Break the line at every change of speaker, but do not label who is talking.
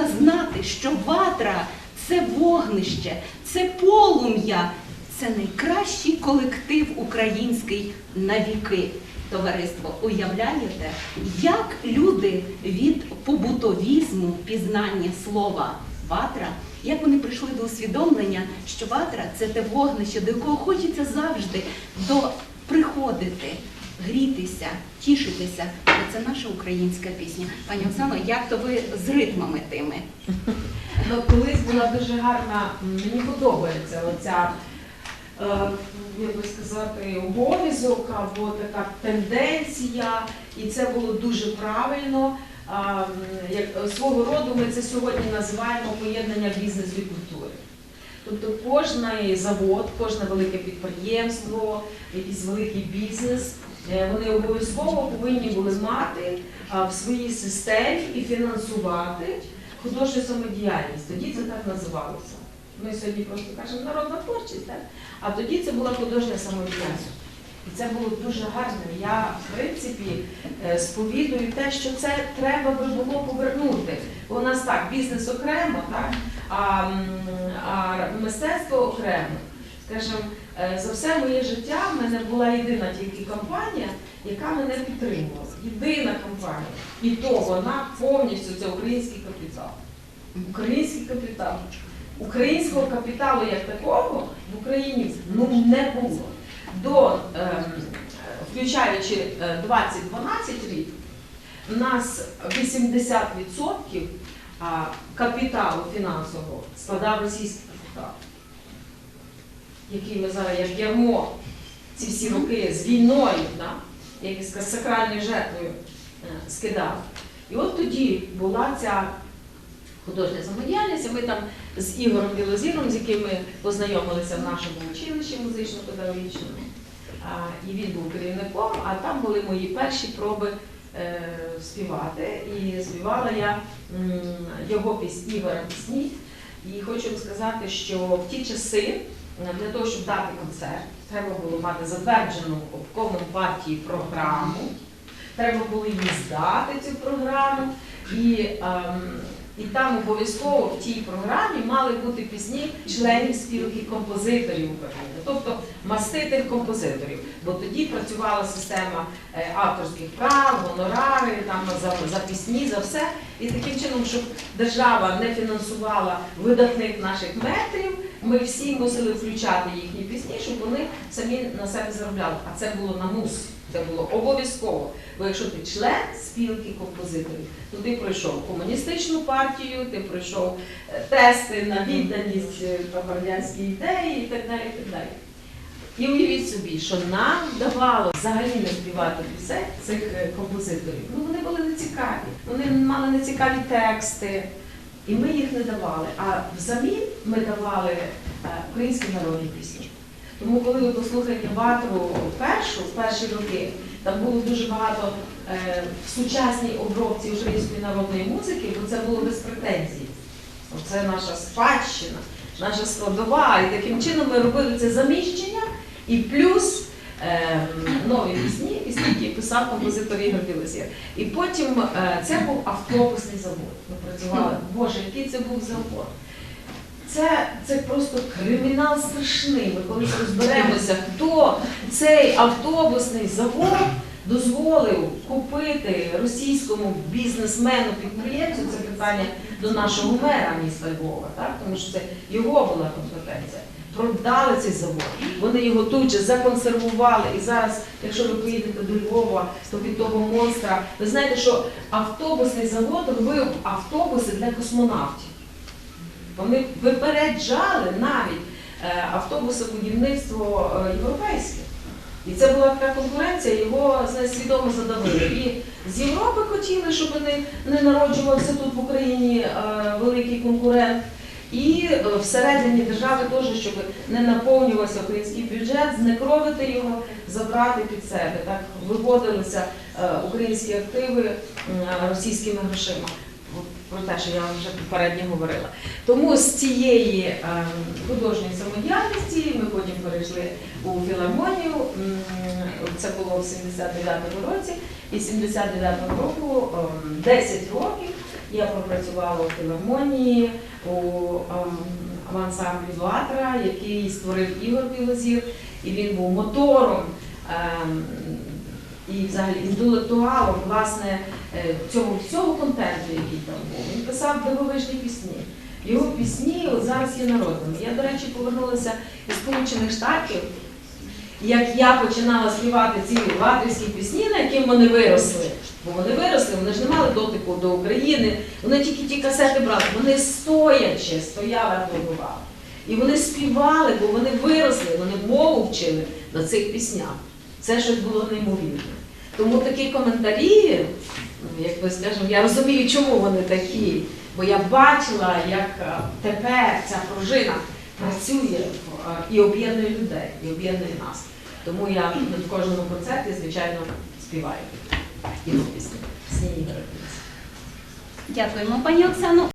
повинна знати, що ватра це вогнище, це полум'я, це найкращий колектив український на віки. Товариство, уявляєте, як люди від побутовізму, пізнання слова ватра, як вони прийшли до усвідомлення, що ватра це те вогнище, до якого хочеться завжди приходити, грітися, тішитися. Бо це наша українська пісня. Пані Оксано, як то ви з ритмами тими?
Ну, колись була дуже гарна, мені подобається оця, е, як би сказати, обов'язок або така тенденція, і це було дуже правильно. Як свого роду ми це сьогодні називаємо поєднання бізнесу і культури. Тобто кожний завод, кожне велике підприємство, якийсь великий бізнес, вони обов'язково повинні були мати в своїй системі і фінансувати художню самодіяльність. Тоді це так називалося. Ми сьогодні просто кажемо народна творчість, так? а тоді це була художня самодіяльність. І це було дуже гарно. Я, в принципі, е, сповідую те, що це треба би було повернути. Бо у нас так, бізнес окремо, так? А, а мистецтво окремо. Скажімо, е, за все моє життя в мене була єдина тільки компанія, яка мене підтримувала. Єдина компанія. І то вона повністю це український капітал. Український капітал. Українського капіталу як такого в Україні ну, не було. До, ем, включаючи е, 2012 рік, у нас 80% капіталу фінансового складав російський капітал, який ми зараз як ярмо ці всі роки з війною, да, як сказати, сакральною жертвою е, скидав. І от тоді була ця художня самодіяльність, ми там з Ігорем Білозіром, з яким ми познайомилися в нашому училищі музично-педагогічному. І він був керівником, а там були мої перші проби е, співати. І співала я його пісні, Ігора пісні. І хочу вам сказати, що в ті часи для того, щоб дати концерт, треба було мати затверджену обкомом партії програму. Треба було її здати цю програму. І, ем, і там обов'язково в тій програмі мали бути пісні членів спілки композиторів України, тобто маститих композиторів. Бо тоді працювала система е, авторських прав, гонорари, там за, за пісні, за все. І таким чином, щоб держава не фінансувала видатних наших метрів, ми всі мусили включати їхні пісні, щоб вони самі на себе заробляли. А це було на мус. Це було обов'язково. Бо якщо ти член спілки композиторів, то ти пройшов комуністичну партію, ти пройшов е, тести на відданість е, радянській ідеї і так далі. І так далі. І уявіть собі, що нам вдавало взагалі не співати пісень цих е, композиторів. Ну вони були нецікаві, вони мали нецікаві тексти, і ми їх не давали. А взамін ми давали е, українські народні пісні. Тому, коли ви послухаєте ватру першу, в перші роки, там було дуже багато е, в сучасній обробці української народної музики, бо це було без претензій. Це наша спадщина, наша складова. І таким чином ми робили це заміщення і плюс нові пісні, пісні, які писав композитор Ігор Білозір. І потім е, це був автобусний завод. Ми працювали. Боже, який це був завод. Це, це просто кримінал страшний. Ми колись розберемося, хто цей автобусний завод дозволив купити російському бізнесмену підприємцю. Це питання до нашого мера міста Львова, так? тому що це його була компетенція. Продали цей завод, вони його тут же законсервували. І зараз, якщо ви поїдете до Львова, то від того монстра, ви знаєте, що автобусний завод робив автобуси для космонавтів. Вони випереджали навіть е, автобусобудівництво е, європейське. І це була така конкуренція, його свідомо задавили. І з Європи хотіли, щоб не, не народжувався тут в Україні е, великий конкурент. І е, всередині держави теж, щоб не наповнювався український бюджет, знекровити його, забрати під себе. Так виводилися е, українські активи російськими грошима. Про те, що я вам вже попередньо говорила. Тому з цієї е, художньої самодіяльності ми потім перейшли у філармонію. Це було в 79-му році. І з 79-го року, е, 10 років, Я пропрацювала у філармонії, у в ансамблі Ватра, який створив Ігор Білозір, і він був мотором ем, і взагалі інтелектуалом власне е, цього всього контенту, який там був. Він писав дивовижні пісні. Його пісні зараз є народними. Я, до речі, повернулася із Сполучених Штатів. Як я починала співати ці латвійські пісні, на яких вони виросли, бо вони виросли, вони ж не мали дотику до України, вони тільки ті касети брали, вони стоячи, стояли, аплодували. І вони співали, бо вони виросли, вони мову вчили на цих піснях. Це щось було неймовірне. Тому такі коментарі, як би скажемо, я розумію, чому вони такі. Бо я бачила, як е, тепер ця пружина працює е, і об'єднує людей, і об'єднує нас. Тому я в кожному концерті, звичайно, співаю
Дякуємо, пані Оксано.